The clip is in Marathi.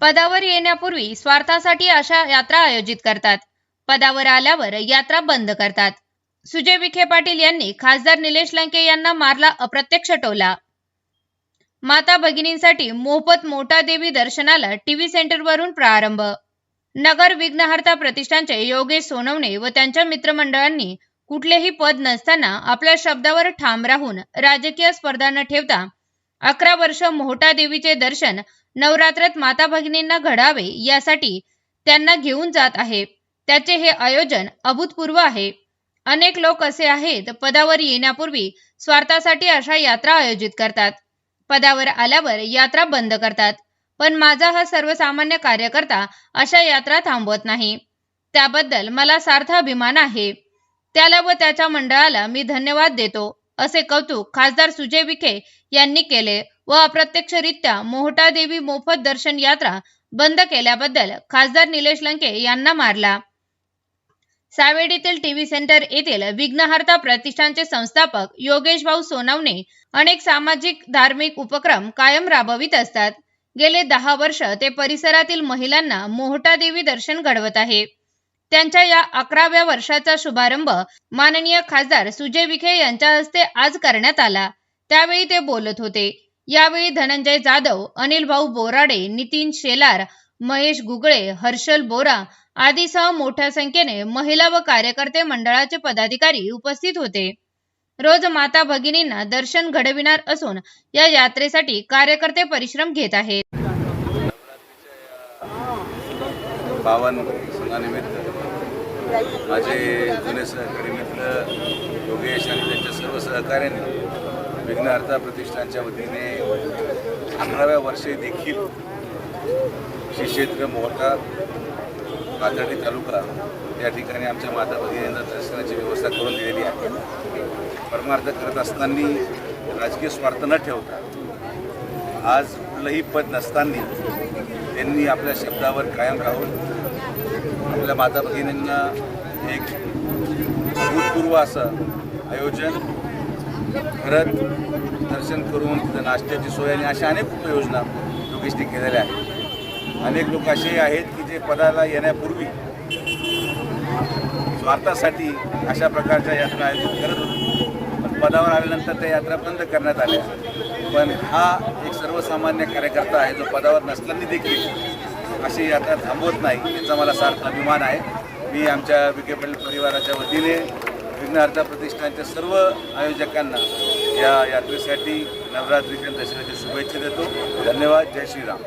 पदावर येण्यापूर्वी स्वार्थासाठी अशा यात्रा आयोजित करतात. पदावर आल्यावर यात्रा बंद करतात. सुजय विखे पाटील यांनी खासदार निलेश लंके यांना मारला अप्रत्यक्ष टोला. माता भगिनींसाठी मोफत मोठा देवी दर्शनाला टीव्ही सेंटरवरून प्रारंभ. नगर विघ्नहर्ता प्रतिष्ठानचे योगेश सोनवणे व त्यांच्या मित्रमंडळांनी कुठलेही पद नसताना आपल्या शब्दावर ठाम राहून राजकीय स्पर्धा न ठेवता अकरा वर्ष मोहटा देवीचे दर्शन नवरात्रात माता भगिनींना घडावे यासाठी त्यांना घेऊन जात आहे. त्याचे हे आयोजन अभूतपूर्व आहे. अनेक लोक असे आहेत पदावर येण्यापूर्वी स्वार्थासाठी अशा यात्रा आयोजित करतात. पदावर आल्यावर यात्रा बंद करतात. पण माझा हा सर्वसामान्य कार्यकर्ता अशा यात्रा थांबवत नाही. त्याबद्दल मला सार्थ अभिमान आहे. त्याला व त्याच्या मंडळाला मी धन्यवाद देतो. असे कौतुक खासदार सुजय विखे यांनी केले व अप्रत्यक्षरित्या मोहटादेवी मोफत दर्शन यात्रा बंद केल्याबद्दल खासदार निलेश लंके यांना मारला. सावेडीतील टीव्ही सेंटर येथील विघ्नहर्ता प्रतिष्ठानचे संस्थापक योगेश भाऊ सोनवणे अनेक सामाजिक धार्मिक उपक्रम कायम राबवित असतात. गेले दहा वर्ष ते परिसरातील महिलांना मोहटादेवी दर्शन घडवत आहे. त्यांच्या या अकराव्या वर्षाचा शुभारंभ माननीय खासदार सुजय विखे यांच्या हस्ते आज करण्यात आला. त्यावेळी ते बोलत होते. यावेळी धनंजय जाधव अनिल भाऊ बोराडे नितीन शेलार महेश गुगळे हर्षल बोरा आदीसह मोठ्या संख्येने महिला व कार्यकर्ते मंडळाचे पदाधिकारी उपस्थित होते. रोज माता भगिनींना दर्शन घडविणार असून या यात्रेसाठी कार्यकर्ते परिश्रम घेत आहेत. माझे जुने सहकारी मित्र योगेश आणि त्यांच्या सर्व सहकार्याने विघ्नहर्ता प्रतिष्ठानच्या वतीने अकराव्या वर्षी देखील श्री क्षेत्र मोहटा पाथर्डी तालुका या ठिकाणी आमच्या माता भगिनींना दर्शनाची व्यवस्था करून दिलेली आहे. परमार्थ करत असताना राजकीय स्वार्थ न ठेवता आज कुठलंही पद नसताना त्यांनी आपल्या शब्दावर कायम राहून आपल्या माता भगिनींना एक अभूतपूर्व असं आयोजन घरात दर्शन करून तिथं नाश्त्याची सोय आणि अशा अनेक उपयोजना योगेशने केलेल्या आहेत. अनेक लोक असेही आहेत की जे पदाला येण्यापूर्वी स्वार्थासाठी अशा प्रकारच्या यात्रा आयोजित करत होते. पण पदावर आल्यानंतर त्या यात्रा बंद करण्यात आल्या. पण हा एक सर्वसामान्य कार्यकर्ता आहे जो पदावर नसताना देखील अशी यात्रा थांबवत नाही याचा मला सार्थ अभिमान आहे. मी आमच्या विखे पाटील परिवाराच्या वतीने विघ्नहर्ता प्रतिष्ठानच्या सर्व आयोजकांना या यात्रेसाठी नवरात्रीच्या दसऱ्याच्या शुभेच्छा देतो. धन्यवाद. जय श्रीराम.